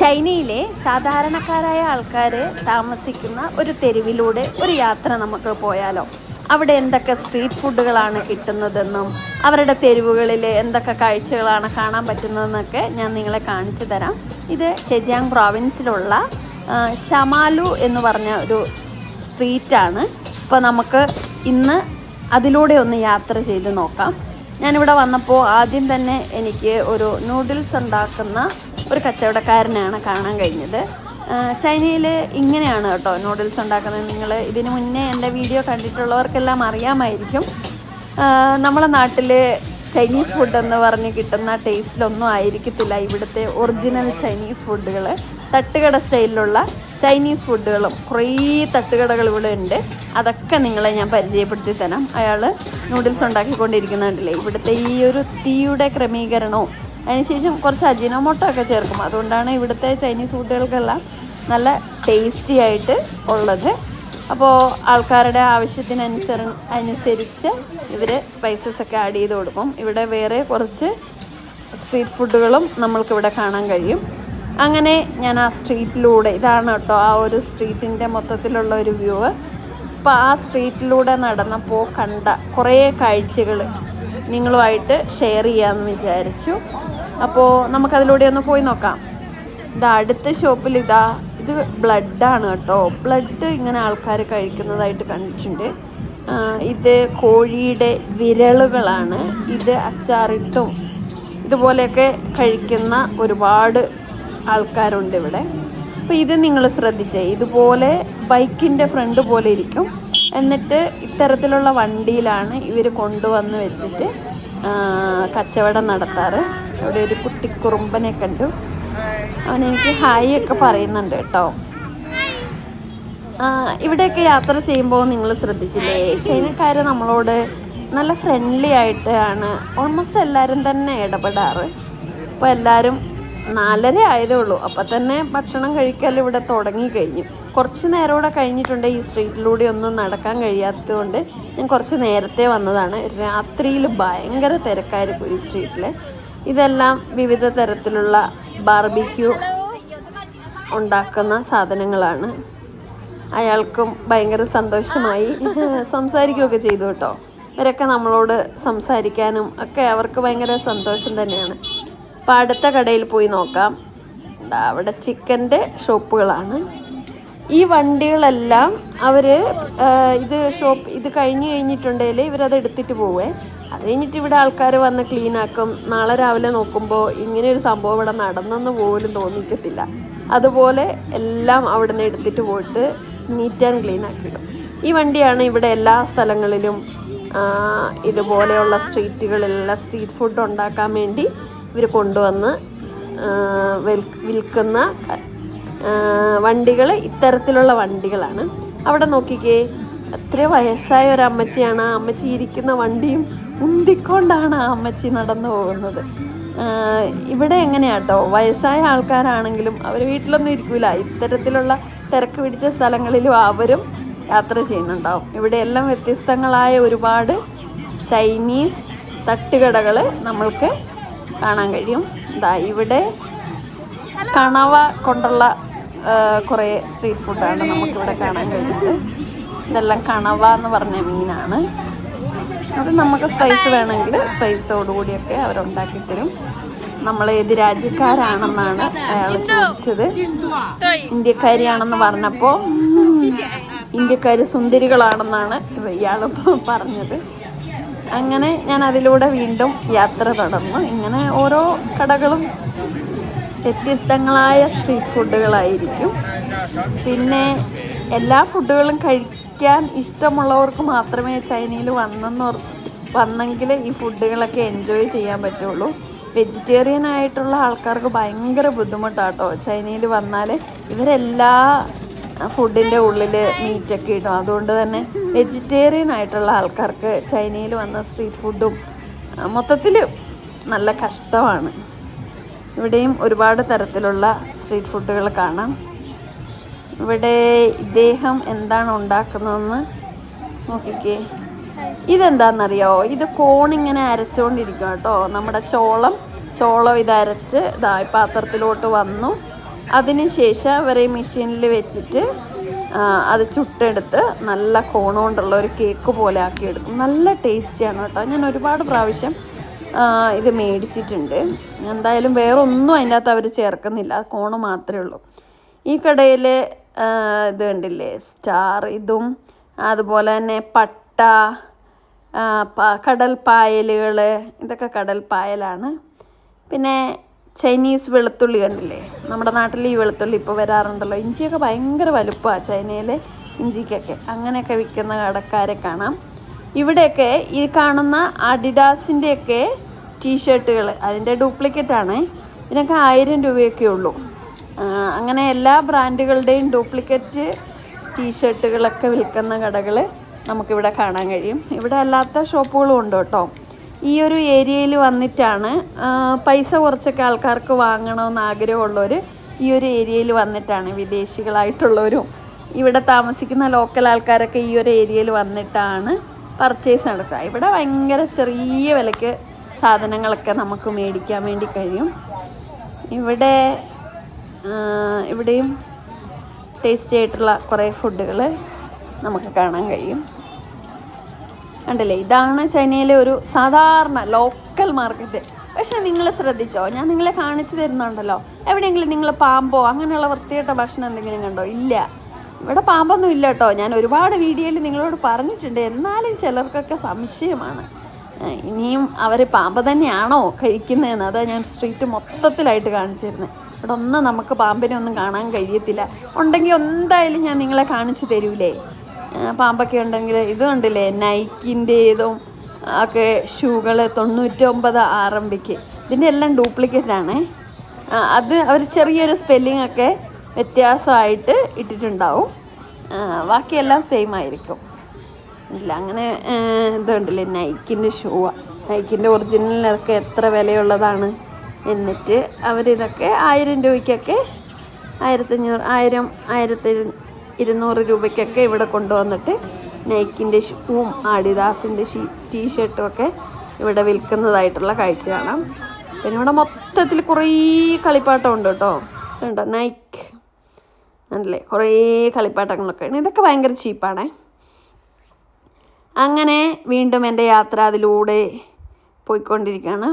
ചൈനയിലെ സാധാരണക്കാരായ ആൾക്കാർ താമസിക്കുന്ന ഒരു തെരുവിലൂടെ ഒരു യാത്ര നമുക്ക് പോയാലോ? അവിടെ എന്തൊക്കെ സ്ട്രീറ്റ് ഫുഡുകളാണ് കിട്ടുന്നതെന്നും അവരുടെ തെരുവുകളിൽ എന്തൊക്കെ കാഴ്ചകളാണ് കാണാൻ പറ്റുന്നതെന്നൊക്കെ ഞാൻ നിങ്ങളെ കാണിച്ചു തരാം. ഇത് ചെജിയാങ് പ്രോവിൻസിലുള്ള ഷമാലു എന്ന് പറഞ്ഞ ഒരു സ്ട്രീറ്റാണ്. അപ്പോൾ നമുക്ക് ഇന്ന് അതിലൂടെ ഒന്ന് യാത്ര ചെയ്ത് നോക്കാം. ഞാനിവിടെ വന്നപ്പോൾ ആദ്യം തന്നെ എനിക്ക് ഒരു നൂഡിൽസ് ഉണ്ടാക്കുന്ന ഒരു കച്ചവടക്കാരനെയാണ് കാണാൻ കഴിഞ്ഞത്. ചൈനയിൽ ഇങ്ങനെയാണ് കേട്ടോ നൂഡിൽസ് ഉണ്ടാക്കുന്നത്. നിങ്ങൾ ഇതിന് മുന്നേ എന്റെ വീഡിയോ കണ്ടിട്ടുള്ളവർക്കെല്ലാം അറിയാമായിരിക്കും. നമ്മളെ നാട്ടിൽ ചൈനീസ് ഫുഡ് എന്ന് പറഞ്ഞ് കിട്ടുന്ന ടേസ്റ്റിലൊന്നും ആയിരിക്കത്തില്ല ഇവിടുത്തെ ഒറിജിനൽ ചൈനീസ് ഫുഡുകൾ തട്ടുകട സ്റ്റൈലിലുള്ള ചൈനീസ് ഫുഡുകളും കുറേ തട്ടുകടകൾ ഇവിടെ ഉണ്ട്. അതൊക്കെ നിങ്ങളെ ഞാൻ പരിചയപ്പെടുത്തി തരാം. അയാൾ നൂഡിൽസ് ഉണ്ടാക്കിക്കൊണ്ടിരിക്കുന്നുണ്ടല്ലേ? ഇവിടുത്തെ ഈ ഒരു തീയുടെ ക്രമീകരണവും അതിനുശേഷം കുറച്ച് അജിനോമോട്ടോ ഒക്കെ ചേർക്കും. അതുകൊണ്ടാണ് ഇവിടുത്തെ ചൈനീസ് ഫുഡുകൾക്കെല്ലാം നല്ല ടേസ്റ്റി ആയിട്ട് ഉള്ളത്. അപ്പോൾ ആൾക്കാരുടെ ആവശ്യത്തിനനുസര അനുസരിച്ച് ഇവർ സ്പൈസസ് ഒക്കെ ആഡ് ചെയ്ത് കൊടുക്കും. ഇവിടെ വേറെ കുറച്ച് സ്ട്രീറ്റ് ഫുഡുകളും നമ്മൾക്കിവിടെ കാണാൻ കഴിയും. അങ്ങനെ ഞാൻ ആ സ്ട്രീറ്റിലൂടെ ഇതാണ് കേട്ടോ ആ ഒരു സ്ട്രീറ്റിന്റെ മൊത്തത്തിലുള്ള ഒരു വ്യൂ അപ്പോൾ ആ സ്ട്രീറ്റിലൂടെ നടന്നപ്പോൾ കണ്ട കുറേ കാഴ്ചകൾ നിങ്ങളുമായിട്ട് ഷെയർ ചെയ്യാമെന്ന് വിചാരിച്ചു. അപ്പോൾ നമുക്കതിലൂടെ ഒന്ന് പോയി നോക്കാം. ഇതാ അടുത്ത ഷോപ്പിൽ ഇതാ ഇത് ബ്ലഡാണ് കേട്ടോ. ബ്ലഡ് ഇങ്ങനെ ആൾക്കാർ കഴിക്കുന്നതായിട്ട് കണ്ടിട്ടുണ്ട്. ഇത് കോഴിയുടെ വിരലുകളാണ് ഇത് അച്ചാറിട്ടും ഇതുപോലെയൊക്കെ കഴിക്കുന്ന ഒരുപാട് ആൾക്കാരുണ്ട് ഇവിടെ. അപ്പോൾ ഇത് നിങ്ങൾ ശ്രദ്ധിച്ചേ. ഇതുപോലെ ബൈക്കിന്റെ ഫ്രണ്ട് പോലെ ഇരിക്കും. എന്നിട്ട് ഇത്തരത്തിലുള്ള വണ്ടിയിലാണ് ഇവർ കൊണ്ടുവന്ന് വെച്ചിട്ട് കച്ചവടം നടത്താറ്. അവിടെ ഒരു കുട്ടിക്കുറുമ്പനെ കണ്ടു. അവൻ എനിക്ക് ഹായ് ഒക്കെ പറയുന്നുണ്ട് കേട്ടോ. ഇവിടെയൊക്കെ യാത്ര ചെയ്യുമ്പോൾ നിങ്ങൾ ശ്രദ്ധിച്ചില്ലേ? ചൈനക്കാർ നമ്മളോട് നല്ല ഫ്രണ്ട്ലി ആയിട്ടാണ് ഓൾമോസ്റ്റ് എല്ലാവരും തന്നെ ഇടപെടാറ്. അപ്പോൾ എല്ലാവരും നാലര ആയതേ ഉള്ളൂ. അപ്പം തന്നെ ഭക്ഷണം കഴിക്കാൻ ഇവിടെ തുടങ്ങി കഴിഞ്ഞു. കുറച്ച് നേരം കൂടെ കഴിഞ്ഞിട്ടുണ്ട്. ഈ സ്ട്രീറ്റിലൂടെ ഒന്നും നടക്കാൻ കഴിയാത്തതുകൊണ്ട് ഞാൻ കുറച്ച് നേരത്തെ വന്നതാണ്. രാത്രിയിൽ ഭയങ്കര തിരക്കായിരിക്കും ഈ സ്ട്രീറ്റിൽ ഇതെല്ലാം വിവിധ തരത്തിലുള്ള ബാർബിക്യൂ ഉണ്ടാക്കുന്ന സാധനങ്ങളാണ്. അയാൾക്കും ഭയങ്കര സന്തോഷമായി സംസാരിക്കുകയൊക്കെ ചെയ്തു കേട്ടോ. ഇവരൊക്കെ നമ്മളോട് സംസാരിക്കാനും ഒക്കെ അവർക്ക് ഭയങ്കര സന്തോഷം തന്നെയാണ്. അപ്പോൾ അടുത്ത കടയിൽ പോയി നോക്കാം. അവിടെ ചിക്കന്റെ ഷോപ്പുകളാണ്. ഈ വണ്ടികളെല്ലാം അവർ ഇത് ഷോപ്പ് ഇത് കഴിഞ്ഞ് കഴിഞ്ഞിട്ടുണ്ടെങ്കിൽ ഇവരത് എടുത്തിട്ട് പോവേ. അത് കഴിഞ്ഞിട്ട് ഇവിടെ ആൾക്കാർ വന്ന് ക്ലീൻ ആക്കും. നാളെ രാവിലെ നോക്കുമ്പോൾ ഇങ്ങനെ ഒരു സംഭവം ഇവിടെ നടന്നെന്ന് പോലും തോന്നിക്കത്തില്ല. അതുപോലെ എല്ലാം അവിടെ നിന്ന് എടുത്തിട്ട് പോയിട്ട് നീറ്റ് ആൻഡ് ക്ലീൻ ആക്കിയിടും ഈ വണ്ടിയാണ് ഇവിടെ എല്ലാ സ്ഥലങ്ങളിലും ഇതുപോലെയുള്ള സ്ട്രീറ്റുകളിലെല്ലാം സ്ട്രീറ്റ് ഫുഡ് ഉണ്ടാക്കാൻ വേണ്ടി ഇവർ കൊണ്ടുവന്ന് വിൽക്കുന്ന വണ്ടികൾ ഇത്തരത്തിലുള്ള വണ്ടികളാണ്. അവിടെ നോക്കിക്കേ എത്ര വയസ്സായ ഒരു അമ്മച്ചിയാണ്. ആ അമ്മച്ചി ഇരിക്കുന്ന വണ്ടിയും ഉന്തിക്കൊണ്ടാണ് ആ അമ്മച്ചി നടന്നു പോകുന്നത്. ഇവിടെ എങ്ങനെയാട്ടോ? വയസ്സായ ആൾക്കാരാണെങ്കിലും അവർ വീട്ടിലൊന്നും ഇരിക്കൂല. ഇത്തരത്തിലുള്ള തിരക്ക് പിടിച്ച സ്ഥലങ്ങളിലും അവരും യാത്ര ചെയ്യുന്നുണ്ടാവും. ഇവിടെ എല്ലാം വ്യത്യസ്തങ്ങളായ ഒരുപാട് ചൈനീസ് തട്ടുകടകൾ നമ്മൾക്ക് കാണാൻ കഴിയും. ദാ ഇവിടെ കണവ കൊണ്ടുള്ള കുറേ സ്ട്രീറ്റ് ഫുഡാണ് നമുക്കിവിടെ കാണാൻ കഴിയുന്നത്. ഇതെല്ലാം കണവ എന്ന് പറഞ്ഞ മീനാണ്. അത് നമുക്ക് സ്പൈസ് വേണമെങ്കിൽ സ്പൈസോടുകൂടിയൊക്കെ അവരുണ്ടാക്കി തരും. നമ്മൾ ഏത് രാജ്യക്കാരാണെന്നാണ് അയാൾ ചോദിച്ചത്. ഇന്ത്യക്കാരിയാണെന്ന് പറഞ്ഞപ്പോൾ ഇന്ത്യക്കാർ സുന്ദരികളാണെന്നാണ് ഇയാൾ പറഞ്ഞത്. അങ്ങനെ ഞാൻ അതിലൂടെ വീണ്ടും യാത്ര തുടർന്നു ഇങ്ങനെ ഓരോ കടകളും വ്യത്യസ്തങ്ങളായ സ്ട്രീറ്റ് ഫുഡുകളായിരിക്കും പിന്നെ എല്ലാ ഫുഡുകളും കഴിക്കാൻ ഇഷ്ടമുള്ളവർക്ക് മാത്രമേ ചൈനയിൽ വന്നെന്ന് വന്നെങ്കിൽ ഈ ഫുഡുകളൊക്കെ എൻജോയ് ചെയ്യാൻ പറ്റുള്ളൂ. വെജിറ്റേറിയൻ ആയിട്ടുള്ള ആൾക്കാർക്ക് ഭയങ്കര ബുദ്ധിമുട്ടാട്ടോ. ചൈനയിൽ വന്നാൽ ഇവരെല്ലാ ഫുഡിന്റെ ഉള്ളിൽ മീറ്റൊക്കെ ഇടും. അതുകൊണ്ട് തന്നെ വെജിറ്റേറിയൻ ആയിട്ടുള്ള ആൾക്കാർക്ക് ചൈനയിൽ വന്ന സ്ട്രീറ്റ് ഫുഡും മൊത്തത്തിൽ നല്ല കഷ്ടമാണ്. ഇവിടെയും ഒരുപാട് തരത്തിലുള്ള സ്ട്രീറ്റ് ഫുഡുകൾ കാണാം. ഇവിടെ ഇദ്ദേഹം എന്താണ് ഉണ്ടാക്കുന്നതെന്ന് നോക്കിക്കേ. ഇതെന്താണെന്നറിയോ ഇത് കോണിങ്ങനെ അരച്ചുകൊണ്ടിരിക്കും കേട്ടോ നമ്മുടെ ചോളം ചോളം ഇത് അരച്ച് ഇതായി പാത്രത്തിലോട്ട് വന്നു. അതിനുശേഷം അവർ ഈ മെഷീനിൽ വെച്ചിട്ട് അത് ചുട്ടെടുത്ത് നല്ല കോണുകൊണ്ടുള്ള ഒരു കേക്ക് പോലെ ആക്കി എടുക്കും നല്ല ടേസ്റ്റിയാണ് കേട്ടോ. ഞാൻ ഒരുപാട് പ്രാവശ്യം ഇത് മേടിച്ചിട്ടുണ്ട്. എന്തായാലും വേറെ ഒന്നും അതിന്റെ അകത്ത് അവർ ചേർക്കുന്നില്ല കോണ് മാത്രമേ ഉള്ളൂ. ഈ കടയിൽ ഇത് കണ്ടില്ലേ? സ്റ്റാർ ഇതും അതുപോലെ തന്നെ പട്ട കടൽ പായലുകൾ ഇതൊക്കെ കടൽ പായലാണ് പിന്നെ ചൈനീസ് വെളുത്തുള്ളി കണ്ടില്ലേ? നമ്മുടെ നാട്ടിൽ ഈ വെളുത്തുള്ളി ഇപ്പോൾ വരാറുണ്ടല്ലോ. ഇഞ്ചിയൊക്കെ ഭയങ്കര വലുപ്പമാണ് ചൈനയിലെ ഇഞ്ചിക്കൊക്കെ. അങ്ങനെയൊക്കെ വിൽക്കുന്ന കടക്കാരെ കാണാം. ഇവിടെയൊക്കെ ഈ കാണുന്ന അഡിഡാസിന്റെയൊക്കെ ടീഷർട്ടുകൾ അതിന്റെ ആണ് ഇതിനൊക്കെ ആയിരം രൂപയൊക്കെ ഉള്ളൂ. അങ്ങനെ എല്ലാ ബ്രാൻഡുകളുടെയും ഡ്യൂപ്ലിക്കേറ്റ് ടീഷർട്ടുകളൊക്കെ വിൽക്കുന്ന കടകൾ നമുക്കിവിടെ കാണാൻ കഴിയും. ഇവിടെ അല്ലാത്ത ഷോപ്പുകളും ഉണ്ട് കേട്ടോ ഈ ഒരു ഏരിയയിൽ വന്നിട്ടാണ് പൈസ കുറച്ചൊക്കെ ആൾക്കാർക്ക് വാങ്ങണമെന്ന് ആഗ്രഹമുള്ളവർ ഈ ഒരു ഏരിയയിൽ വന്നിട്ടാണ് വിദേശികളായിട്ടുള്ളവരും ഇവിടെ താമസിക്കുന്ന ലോക്കൽ ആൾക്കാരൊക്കെ ഈ ഒരു ഏരിയയിൽ വന്നിട്ടാണ് പർച്ചേസ് നടത്തുക. ഇവിടെ ഭയങ്കര ചെറിയ വിലയ്ക്ക് സാധനങ്ങളൊക്കെ നമുക്ക് മേടിക്കാൻ വേണ്ടി കഴിയും. ഇവിടെ ഇവിടെയും ടേസ്റ്റി ആയിട്ടുള്ള കുറേ ഫുഡുകൾ നമുക്ക് കാണാൻ കഴിയും. കണ്ടില്ലേ? ഇതാണ് ചൈനയിലെ ഒരു സാധാരണ ലോക്കൽ മാർക്കറ്റ് പക്ഷെ നിങ്ങൾ ശ്രദ്ധിച്ചോ? ഞാൻ നിങ്ങളെ കാണിച്ചു തരുന്നുണ്ടല്ലോ. എവിടെയെങ്കിലും നിങ്ങൾ പാമ്പോ അങ്ങനെയുള്ള വൃത്തികെട്ട ഭക്ഷണം എന്തെങ്കിലും കണ്ടോ? ഇല്ല. ഇവിടെ പാമ്പൊന്നും ഇല്ല കേട്ടോ. ഞാൻ ഒരുപാട് വീഡിയോയിൽ നിങ്ങളോട് പറഞ്ഞിട്ടുണ്ട്. എന്നാലും ചിലർക്കൊക്കെ സംശയമാണ്. ഇനിയും അവർ പാമ്പ് തന്നെയാണോ കഴിക്കുന്നതെന്ന്. അതാ ഞാൻ സ്ട്രീറ്റ് മൊത്തത്തിലായിട്ട് കാണിച്ചിരുന്നത് ഇവിടെ ഒന്നും നമുക്ക് പാമ്പിനെ ഒന്നും കാണാൻ കഴിയത്തില്ല. ഉണ്ടെങ്കിൽ എന്തായാലും ഞാൻ നിങ്ങളെ കാണിച്ചു തരൂലേ? പാമ്പൊക്കെ ഉണ്ടെങ്കിൽ ഇത് കണ്ടില്ലേ? നൈക്കിന്റെതും ഒക്കെ ഷൂകൾ തൊണ്ണൂറ്റൊമ്പത് ആർ എം ബിക്ക്. ഇതിന്റെ എല്ലാം ഡ്യൂപ്ലിക്കേറ്റ് ആണ്. അത് അവർ ചെറിയൊരു സ്പെല്ലിംഗ് ഒക്കെ വ്യത്യാസമായിട്ട് ഇട്ടിട്ടുണ്ടാവും. ബാക്കിയെല്ലാം സെയിം ആയിരിക്കും. ഇല്ല അങ്ങനെ ഇതുണ്ടല്ലേ നൈക്കിന്റെ ഷൂവാണ് നൈക്കിന്റെ ഒറിജിനലൊക്കെ എത്ര വിലയുള്ളതാണ് എന്നിട്ട് അവരിതൊക്കെ ആയിരം രൂപയ്ക്കൊക്കെ ആയിരത്തഞ്ഞൂറ് ആയിരം ആയിരത്തി ഇരുന്നൂറ് രൂപയ്ക്കൊക്കെ ഇവിടെ കൊണ്ടുവന്നിട്ട് നൈക്കിന്റെ ഷൂവും ആഡിദാസിന്റെ ഷീ ടീഷർട്ടും ഒക്കെ ഇവിടെ വിൽക്കുന്നതായിട്ടുള്ള കാഴ്ച കാണാം. പിന്നെ ഇവിടെ മൊത്തത്തിൽ കുറേ കളിപ്പാട്ടമുണ്ട് കേട്ടോ. ഉണ്ടോ നൈക്ക് ഉണ്ടല്ലേ കുറേ കളിപ്പാട്ടങ്ങളൊക്കെ. ഇതൊക്കെ ഭയങ്കര ചീപ്പാണേ. അങ്ങനെ വീണ്ടും എന്റെ യാത്ര അതിലൂടെ പോയിക്കൊണ്ടിരിക്കുകയാണ്.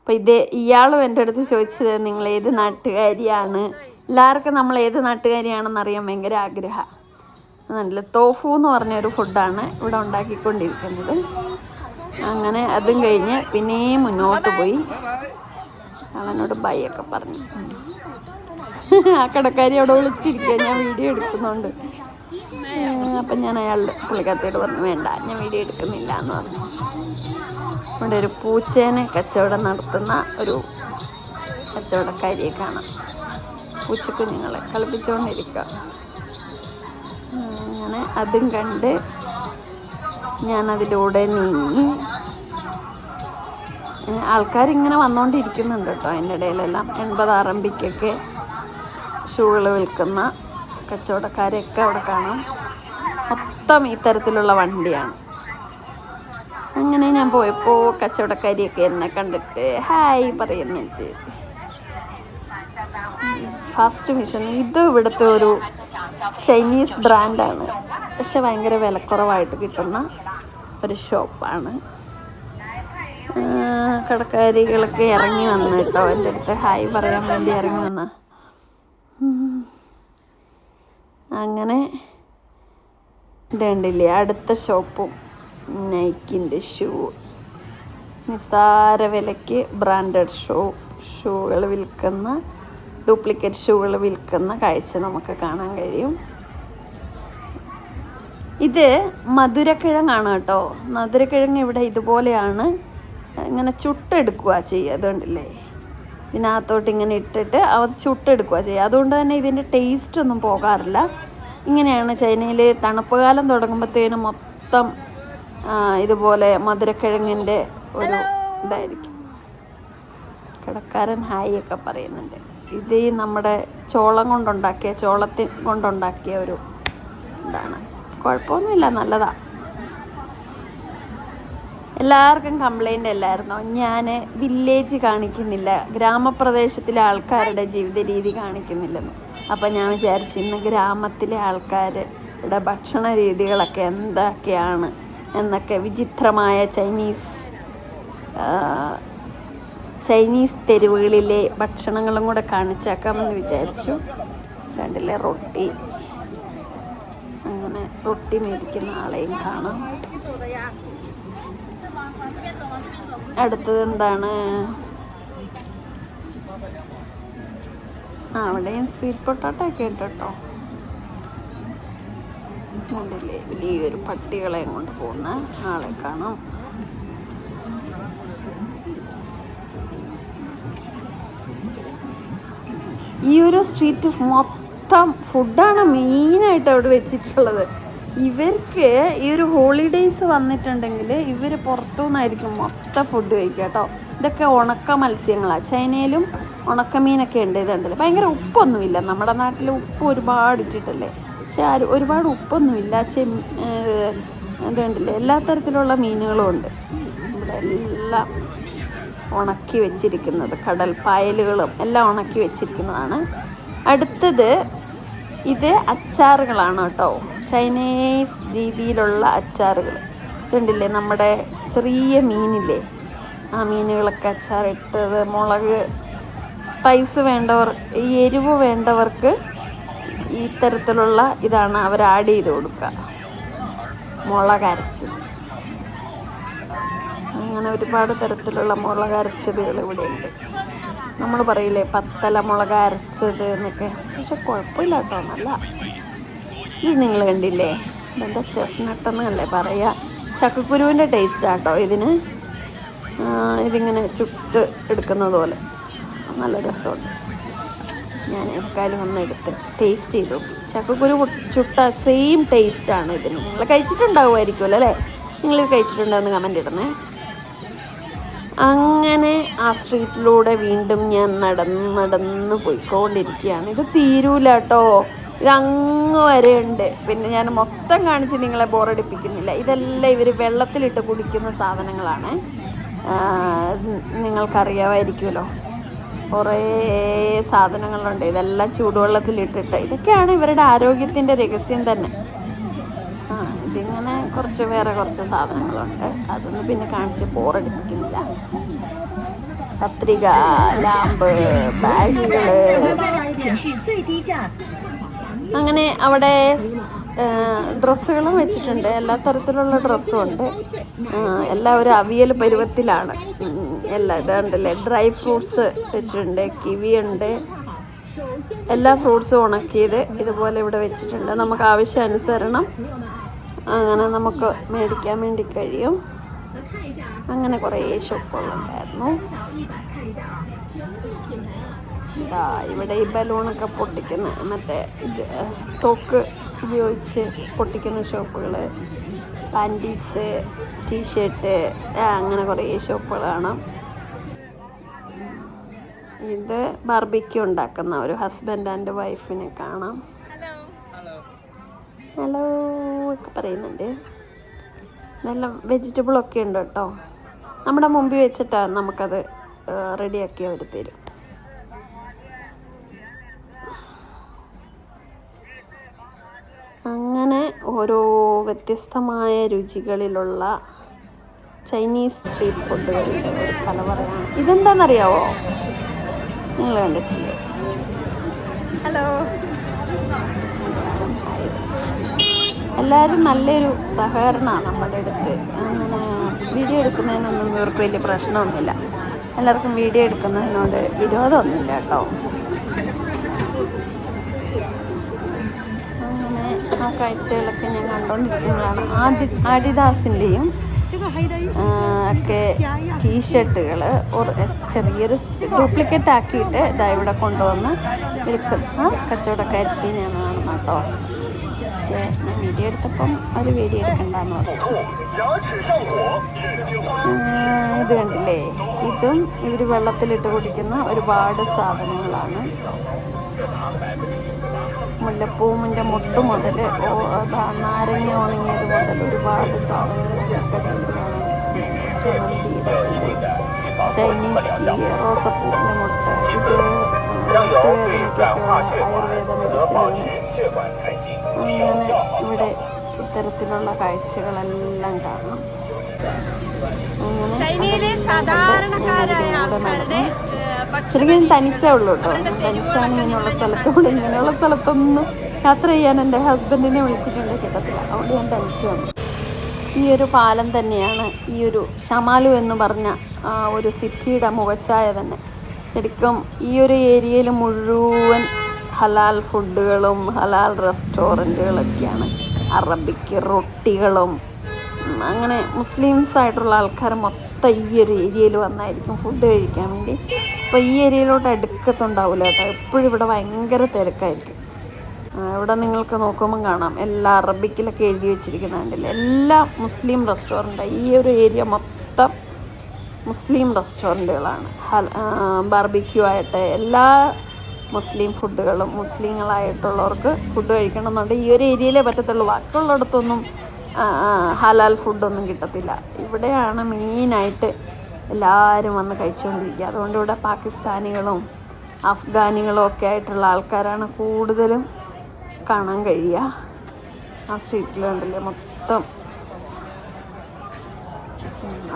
അപ്പോൾ ഇത് ഇയാളും എന്റെ അടുത്ത് ചോദിച്ചത് നിങ്ങൾ ഏത് നാട്ടുകാരിയാണ്? എല്ലാവർക്കും നമ്മൾ ഏത് നാട്ടുകാരിയാണെന്ന് അറിയാൻ ഭയങ്കര ആഗ്രഹം. നല്ല തോഫു എന്ന് പറഞ്ഞൊരു ഫുഡാണ് ഇവിടെ ഉണ്ടാക്കിക്കൊണ്ടിരിക്കുന്നത്. അങ്ങനെ അതും കഴിഞ്ഞ് പിന്നെയും മുന്നോട്ട് പോയി. അവനോട് ബൈ ഒക്കെ പറഞ്ഞു. ആ കടക്കാരി അവിടെ വിളിച്ചിരിക്കുക. ഞാൻ വീഡിയോ എടുക്കുന്നുണ്ട്. അപ്പം ഞാൻ അയാളുടെ പുള്ളിക്കാരത്തോട് പറഞ്ഞു വേണ്ട ഞാൻ വീഡിയോ എടുക്കുന്നില്ല എന്ന് പറഞ്ഞു. ഇവിടെ ഒരു പൂച്ചേനെ കച്ചവടം നടത്തുന്ന ഒരു കച്ചവടക്കാരിയെ കാണാം. പൂച്ചക്കുഞ്ഞുങ്ങളെ കളിപ്പിച്ചുകൊണ്ടിരിക്കുക. അങ്ങനെ അതും കണ്ട് ഞാനതിലൂടെ നീങ്ങി. ആൾക്കാരിങ്ങനെ വന്നുകൊണ്ടിരിക്കുന്നുണ്ട് കേട്ടോ അതിന്റെ ഇടയിലെല്ലാം. എൺപത് ആർ ഷൂകൾ വിൽക്കുന്ന കച്ചവടക്കാരെയൊക്കെ അവിടെ കാണാം. മൊത്തം ഇത്തരത്തിലുള്ള തരത്തിലുള്ള വണ്ടിയാണ്. അങ്ങനെ ഞാൻ പോയപ്പോൾ കച്ചവടക്കാരിയൊക്കെ എന്നെ കണ്ടിട്ട് ഹായ് പറയുന്നുണ്ട്. ഫാസ്റ്റ് മിഷൻ ഇത് ഇവിടുത്തെ ഒരു ചൈനീസ് ബ്രാൻഡാണ്. പക്ഷെ ഭയങ്കര വിലക്കുറവായിട്ട് കിട്ടുന്ന ഒരു ഷോപ്പാണ്. കടക്കാരികളൊക്കെ ഇറങ്ങി വന്നു കേട്ടോ. എന്റെ അടുത്ത് ഹായ് പറയാൻ വേണ്ടി ഇറങ്ങി വന്ന. അങ്ങനെ ഇതുണ്ടില്ലേ അടുത്ത ഷോപ്പും നൈക്കിന്റെ ഷൂ. നിസ്സാര വിലയ്ക്ക് ബ്രാൻഡഡ് ഷോ ഷൂകൾ വിൽക്കുന്ന ഡ്യൂപ്ലിക്കേറ്റ് ഷൂകൾ വിൽക്കുന്ന കാഴ്ച നമുക്ക് കാണാൻ കഴിയും. ഇത് മധുരക്കിഴങ്ങാണ് കേട്ടോ. മധുരക്കിഴങ്ങ് ഇവിടെ ഇതുപോലെയാണ്. ഇങ്ങനെ ചുട്ടെടുക്കുക ചെയ്യുക. അതുകൊണ്ടില്ലേ? ഇതിനകത്തോട്ട് ഇങ്ങനെ ഇട്ടിട്ട് അത് ചുട്ടെടുക്കുക ചെയ്യുക. അതുകൊണ്ട് തന്നെ ഇതിന്റെ ടേസ്റ്റ് ഒന്നും പോകാറില്ല. ഇങ്ങനെയാണ് ചൈനയിൽ തണുപ്പ് കാലം തുടങ്ങുമ്പോഴത്തേനും മൊത്തം ഇതുപോലെ മധുരക്കിഴങ്ങിന്റെ ഒരു ഇതായിരിക്കും. കടക്കാരൻ ഹായ് ഒക്കെ പറയുന്നുണ്ട്. ഇത് ഈ നമ്മുടെ ചോളം കൊണ്ടുണ്ടാക്കിയ ചോളത്തിൻ കൊണ്ടുണ്ടാക്കിയ ഒരു ഇതാണ്. കുഴപ്പമൊന്നുമില്ല നല്ലതാ. എല്ലാവർക്കും കംപ്ലൈന്റ് അല്ലായിരുന്നോ? ഞാൻ വില്ലേജ് കാണിക്കുന്നില്ല ഗ്രാമപ്രദേശത്തിലെ ആൾക്കാരുടെ ജീവിത രീതി കാണിക്കുന്നില്ലെന്ന്. അപ്പം ഞാൻ വിചാരിച്ചു ഇന്ന് ഗ്രാമത്തിലെ ആൾക്കാരുടെ ഭക്ഷണ രീതികളൊക്കെ എന്തൊക്കെയാണ് എന്നൊക്കെ വിചിത്രമായ ചൈനീസ് ചൈനീസ് തെരുവുകളിലെ ഭക്ഷണങ്ങളും കൂടെ കാണിച്ചേക്കാമെന്ന് വിചാരിച്ചു. രണ്ടിലെ റൊട്ടി. അങ്ങനെ റൊട്ടി മേടിക്കുന്ന ആളെയും കാണാം. അടുത്തത് എന്താണ്? അവിടെയും സ്വീറ്റ് പൊട്ടാട്ട ഒക്കെ ഉണ്ട് കേട്ടോ. വലിയൊരു പട്ടികളെയും കൊണ്ട് പോകുന്ന ആളെ കാണാം. ഈ ഒരു സ്ട്രീറ്റ് മൊത്തം ഫുഡാണ് മെയിനായിട്ട് അവിടെ വെച്ചിട്ടുള്ളത്. ഇവർക്ക് ഈ ഒരു ഹോളിഡേയ്സ് വന്നിട്ടുണ്ടെങ്കിൽ ഇവർ പുറത്തുനിന്നായിരിക്കും മൊത്തം ഫുഡ് കഴിക്കുക കേട്ടോ. ഇതൊക്കെ ഉണക്ക മത്സ്യങ്ങളാണ് ചൈനയിലും ഉണക്കമീനൊക്കെ ഉണ്ട് ഇതുണ്ടല്ലോ. ഭയങ്കര ഉപ്പൊന്നുമില്ല. നമ്മുടെ നാട്ടിൽ ഉപ്പ് ഒരുപാട് ഇട്ടിട്ടല്ലേ? പക്ഷെ ആരും ഒരുപാട് ഉപ്പൊന്നുമില്ല. ചെ ഇതുണ്ടല്ലേ എല്ലാ തരത്തിലുള്ള മീനുകളും ഉണ്ട്. ഇവിടെ എല്ലാം ഉണക്കി വെച്ചിരിക്കുന്നത്. കടൽ പായലുകളും എല്ലാം ഉണക്കി വെച്ചിരിക്കുന്നതാണ്. അടുത്തത് ഇത് അച്ചാറുകളാണ് കേട്ടോ. ചൈനീസ് രീതിയിലുള്ള അച്ചാറുകൾ. ഇതുണ്ടല്ലേ നമ്മുടെ ചെറിയ മീനില്ലേ? ആ മീനുകളൊക്കെ അച്ചാറിട്ടത് മുളക് സ്പൈസ് വേണ്ടവർ ഈ എരിവ് വേണ്ടവർക്ക് ഈ തരത്തിലുള്ള ഇതാണ് അവർ ആഡ് ചെയ്ത് കൊടുക്കുക. മുളക് അരച്ചത് അങ്ങനെ ഒരുപാട് തരത്തിലുള്ള മുളക് അരച്ചതുകൾ ഇവിടെയുണ്ട്. നമ്മൾ പറയില്ലേ പത്തല മുളക് അരച്ചത് എന്നൊക്കെ. പക്ഷെ കുഴപ്പമില്ല കേട്ടോ നല്ല. ഇത് നിങ്ങൾ കണ്ടില്ലേ? ഇതെന്താ കണ്ടേ? പറയുക ചക്കക്കുരുവിന്റെ ടേസ്റ്റ് ആട്ടോ ഇതിന്. ഇതിങ്ങനെ ചുട്ട് എടുക്കുന്നത് പോലെ. നല്ല രസമുണ്ട്. ഞാൻ എക്കാലും ഒന്ന് എടുത്ത് ടേസ്റ്റ് ചെയ്തു ചക്കക്കുരു ചുട്ട സെയിം ടേസ്റ്റാണ് ഇതിന്. നിങ്ങൾ കഴിച്ചിട്ടുണ്ടാവുമായിരിക്കുമല്ലോ അല്ലേ? നിങ്ങൾ കഴിച്ചിട്ടുണ്ടോ എന്ന് കമന്റ് ഇടണേ. അങ്ങനെ ആ സ്ട്രീറ്റിലൂടെ വീണ്ടും ഞാൻ നടന്ന് നടന്ന് പോയിക്കൊണ്ടിരിക്കുകയാണ്. ഇത് തീരൂല കേട്ടോ ഇത് അങ്ങ് വരെ ഉണ്ട് പിന്നെ ഞാൻ മൊത്തം കാണിച്ച് നിങ്ങളെ ബോറടിപ്പിക്കുന്നില്ല. ഇതെല്ലാം ഇവർ വെള്ളത്തിലിട്ട് കുടിക്കുന്ന സാധനങ്ങളാണ്. നിങ്ങൾക്കറിയാമായിരിക്കുമല്ലോ. കുറേ സാധനങ്ങളുണ്ട്. ഇതെല്ലാം ചൂടുവെള്ളത്തിലിട്ടിട്ട്. ഇതൊക്കെയാണ് ഇവരുടെ ആരോഗ്യത്തിന്റെ രഹസ്യം തന്നെ. ഇങ്ങനെ കുറച്ച് വേറെ കുറച്ച് സാധനങ്ങളുണ്ട്. അതൊന്നും പിന്നെ കാണിച്ച് ബോറടിപ്പിക്കുന്നില്ല. കത്രിക ലാമ്പ് ബാഗുകൾ. അങ്ങനെ അവിടെ ഡ്രസ്സുകളും വെച്ചിട്ടുണ്ട്. എല്ലാ തരത്തിലുള്ള ഡ്രസ്സും ഉണ്ട്. എല്ലാവരും അവിയൽ പരുവത്തിലാണ്. എല്ലാ ഇതുണ്ടല്ലേ ഡ്രൈ ഫ്രൂട്ട്സ് വെച്ചിട്ടുണ്ട്. കിവി ഉണ്ട്. എല്ലാ ഫ്രൂട്ട്സും ഉണക്കിയത് ഇതുപോലെ ഇവിടെ വെച്ചിട്ടുണ്ട്. നമുക്ക് ആവശ്യാനുസരണം അങ്ങനെ നമുക്ക് മേടിക്കാൻ വേണ്ടി കഴിയും. അങ്ങനെ കുറേ ഷോപ്പുകളുണ്ടായിരുന്നു. ഇതാ ഇവിടെ ഈ ബലൂണൊക്കെ പൊട്ടിക്കുന്ന മറ്റേ ഇത് തോക്ക് ഉപയോഗിച്ച് പൊട്ടിക്കുന്ന ഷോപ്പുകൾ പാന്റീസ് ടീഷർട്ട് അങ്ങനെ കുറേ ഷോപ്പുകൾ കാണാം ഇത് ബാർബിക്യൂ ഉണ്ടാക്കുന്ന ഒരു ഹസ്ബൻഡ് ആൻഡ് വൈഫിനെ കാണാം. ഹലോ ഒക്കെ പറയുന്നുണ്ട്. നല്ല വെജിറ്റബിളൊക്കെ ഉണ്ട് കേട്ടോ. നമ്മുടെ മുമ്പിൽ വെച്ചിട്ടാണ് നമുക്കത് റെഡിയാക്കി അവർ തരും. അങ്ങനെ ഓരോ വ്യത്യസ്തമായ രുചികളിലുള്ള ചൈനീസ് സ്ട്രീറ്റ് ഫുഡുകളുടെ ഒരു കലവറയാണ് ഇതെന്താണെന്നറിയാവോ നിങ്ങൾ കണ്ടിട്ടില്ലേ? ഹലോ എല്ലാവരും നല്ലൊരു സഹകരണമാണ് നമ്മുടെ അടുത്ത്. അങ്ങനെ വീഡിയോ എടുക്കുന്നതിനൊന്നും ഇവർക്ക് വലിയ പ്രശ്നമൊന്നുമില്ല. എല്ലാവർക്കും വീഡിയോ എടുക്കുന്നതിനോട് വിരോധമൊന്നുമില്ല കേട്ടോ. അങ്ങനെ ആ കാഴ്ചകളൊക്കെ ഞാൻ കണ്ടുകൊണ്ടിരിക്കുന്നതാണ് ആദി ആഡിദാസിന്റെയും ഒക്കെ ടീഷർട്ടുകൾ ചെറിയൊരു ഡ്യൂപ്ലിക്കേറ്റ് ആക്കിയിട്ട് ഇതാ ഇവിടെ കൊണ്ടുവന്ന് വിൽക്കുന്ന കച്ചവടക്കാരി ഞാൻ കാണുന്നു കേട്ടോ. പക്ഷേ ഞാൻ എടുത്തപ്പം ഒരു വീഡിയോ എടുക്കണ്ടെന്ന് പറഞ്ഞു ഇത് കണ്ടില്ലേ? ഇതും ഇവർ വെള്ളത്തിലിട്ട് കുടിക്കുന്ന ഒരുപാട് സാധനങ്ങളാണ്. മുല്ലപ്പൂവിന്റെ മുട്ട് മുതൽ നാരങ്ങ ഉണങ്ങിയത് മുതൽ ഒരുപാട് സാധനങ്ങൾ ചൈനീസ് ടീ റോസപ്പൂവിന്റെ മുട്ട ഇത് ആയുർവേദ മെഡിസിനാണ് അങ്ങനെ ഇവിടെ ഇത്തരത്തിലുള്ള കാഴ്ചകളെല്ലാം കാണാം. അങ്ങനെ ചൈനയിലെ സാധാരണക്കാരായ ആൾക്കാരുടെ ശരിക്കും തനിച്ചേ ഉള്ളൂ കേട്ടോ. തനിച്ചാണ് ഇങ്ങനെയുള്ള സ്ഥലത്തോട് ഇങ്ങനെയുള്ള സ്ഥലത്തൊന്നും യാത്ര ചെയ്യാൻ എന്റെ ഹസ്ബൻഡിനെ വിളിച്ചിട്ടുണ്ട് കിട്ടത്തില്ല. അവിടെ ഞാൻ തനിച്ചു വന്നു. ഈ ഒരു പാലം തന്നെയാണ് ഈ ഒരു ഷമാലു എന്ന് പറഞ്ഞ ആ ഒരു സിറ്റിയുടെ മുഖച്ഛായ തന്നെ. ശരിക്കും ഈ ഒരു ഏരിയയിൽ മുഴുവൻ ഹലാൽ ഫുഡുകളും ഹലാൽ റെസ്റ്റോറന്റുകളൊക്കെയാണ്. അറബിക്ക് റൊട്ടികളും. അങ്ങനെ മുസ്ലിംസ് ആയിട്ടുള്ള ആൾക്കാർ മൊത്തം ഈ ഒരു ഏരിയയിൽ വന്നായിരിക്കും ഫുഡ് കഴിക്കാൻ വേണ്ടി. അപ്പോൾ ഈ ഏരിയയിലോട്ട് അടുക്കത്തുണ്ടാവില്ല കേട്ടോ. എപ്പോഴും ഇവിടെ ഭയങ്കര തിരക്കായിരിക്കും. ഇവിടെ നിങ്ങൾക്ക് നോക്കുമ്പം കാണാം. എല്ലാ അറബിക്കിലൊക്കെ എഴുതി വെച്ചിരിക്കുന്ന കണ്ടില്ലേ? എല്ലാ മുസ്ലിം റെസ്റ്റോറന്റാണ് ഈ ഒരു ഏരിയ മൊത്തം മുസ്ലിം റെസ്റ്റോറന്റുകളാണ്. ബാർബിക്യൂ ആയിട്ട് എല്ലാ മുസ്ലിം ഫുഡുകളും മുസ്ലിങ്ങളായിട്ടുള്ളവർക്ക് ഫുഡ് കഴിക്കണം എന്നുണ്ടെങ്കിൽ ഈ ഒരു ഏരിയയിലേ പറ്റത്തുള്ളൂ. ബാക്കിയുള്ളിടത്തൊന്നും ഹലാൽ ഫുഡൊന്നും കിട്ടത്തില്ല. ഇവിടെയാണ് മെയിനായിട്ട് എല്ലാവരും വന്ന് കഴിച്ചുകൊണ്ടിരിക്കുക. അതുകൊണ്ട് ഇവിടെ പാകിസ്ഥാനികളും അഫ്ഗാനികളും ഒക്കെ ആയിട്ടുള്ള ആൾക്കാരാണ് കൂടുതലും കാണാൻ കഴിയുക. ആ സ്ട്രീറ്റിൽ കണ്ടില്ലേ? മൊത്തം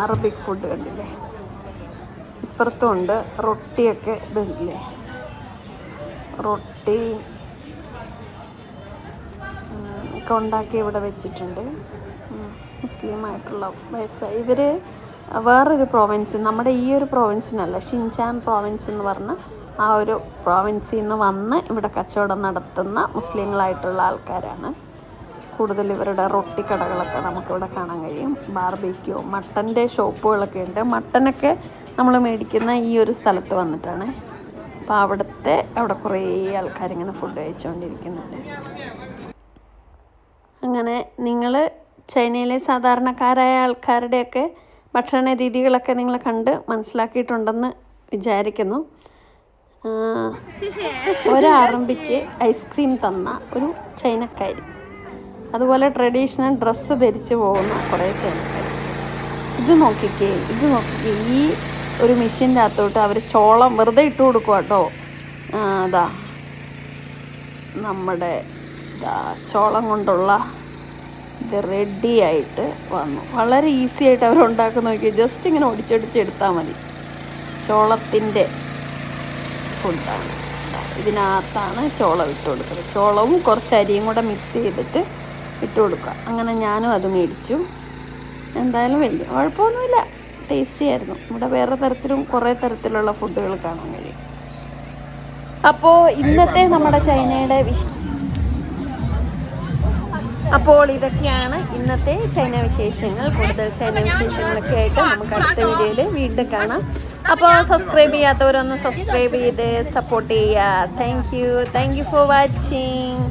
അറബിക് ഫുഡ് കണ്ടില്ലേ? ഇപ്പുറത്തും ഉണ്ട് റൊട്ടിയൊക്കെ ഇതുണ്ടല്ലേ? റൊട്ടി ഒക്കെ ഉണ്ടാക്കി ഇവിടെ വെച്ചിട്ടുണ്ട്. മുസ്ലിമായിട്ടുള്ള വയസ്സ്. ഇവർ വേറൊരു പ്രോവിൻസ് നമ്മുടെ ഈ ഒരു പ്രോവിൻസിനല്ല ഷിൻചാൻ പ്രോവിൻസ് എന്ന് പറഞ്ഞ ആ ഒരു പ്രോവിൻസിൽ നിന്ന് വന്ന് ഇവിടെ കച്ചവടം നടത്തുന്ന മുസ്ലിങ്ങളായിട്ടുള്ള ആൾക്കാരാണ്. കൂടുതൽ ഇവരുടെ റൊട്ടി കടകളൊക്കെ നമുക്കിവിടെ കാണാൻ കഴിയും. ബാർബിക്യൂ മട്ടന്റെ ഷോപ്പുകളൊക്കെ ഉണ്ട്. മട്ടനൊക്കെ നമ്മൾ മേടിക്കുന്ന ഈ ഒരു സ്ഥലത്ത് വന്നിട്ടാണ്. അപ്പോൾ അവിടുത്തെ അവിടെ കുറേ ആൾക്കാരിങ്ങനെ ഫുഡ് കഴിച്ചുകൊണ്ടിരിക്കുന്നുണ്ട് അങ്ങനെ നിങ്ങൾ ചൈനയിലെ സാധാരണക്കാരായ ആൾക്കാരുടെയൊക്കെ ഭക്ഷണ രീതികളൊക്കെ നിങ്ങൾ കണ്ട് മനസ്സിലാക്കിയിട്ടുണ്ടെന്ന് വിചാരിക്കുന്നു. ഒരാറമ്പിക്ക് ഐസ്ക്രീം തന്ന ഒരു ചൈനക്കാരി. അതുപോലെ ട്രഡീഷണൽ ഡ്രസ്സ് ധരിച്ച് പോകുന്ന കുറേ ചൈനക്കാർ ഇത് നോക്കിക്കേ ഇത് നോക്കിക്കേ ഈ ഒരു മെഷീന്റെ അകത്തോട്ട് അവർ ചോളം വെറുതെ ഇട്ട് കൊടുക്കുക കേട്ടോ. അതാ നമ്മുടെ ചോളം കൊണ്ടുള്ള ഇത് റെഡി ആയിട്ട് വന്നു. വളരെ ഈസി ആയിട്ട് അവർ ഉണ്ടാക്കി നോക്കി ജസ്റ്റ് ഇങ്ങനെ ഒടിച്ചൊടിച്ചെടുത്താൽ മതി. ചോളത്തിന്റെ ഫുഡാണ് ഇതിനകത്താണ് ചോളം ഇട്ട് കൊടുക്കുന്നത്. ചോളവും കുറച്ച് അരിയും കൂടെ മിക്സ് ചെയ്തിട്ട് ഇട്ട് കൊടുക്കുക. അങ്ങനെ ഞാനും അത് മേടിച്ചു. എന്തായാലും വലിയ കുഴപ്പമൊന്നുമില്ല. ടേസ്റ്റി ആയിരുന്നു. ഇവിടെ വേറെ തരത്തിലും കുറേ തരത്തിലുള്ള ഫുഡുകൾ കാണാൻ കഴിയും. അപ്പോൾ ഇന്നത്തെ നമ്മുടെ ചൈനയുടെ വിശ അപ്പോൾ ഇതൊക്കെയാണ് ഇന്നത്തെ ചൈന വിശേഷങ്ങൾ. കൂടുതൽ ചൈന വിശേഷങ്ങളൊക്കെ ആയിട്ട് നമുക്ക് അടുത്ത വീഡിയോയിൽ വീണ്ടും കാണാം. അപ്പോൾ സബ്സ്ക്രൈബ് ചെയ്യാത്തവരൊന്ന് സബ്സ്ക്രൈബ് ചെയ്ത് സപ്പോർട്ട് ചെയ്യുക. Thank you thank you for watching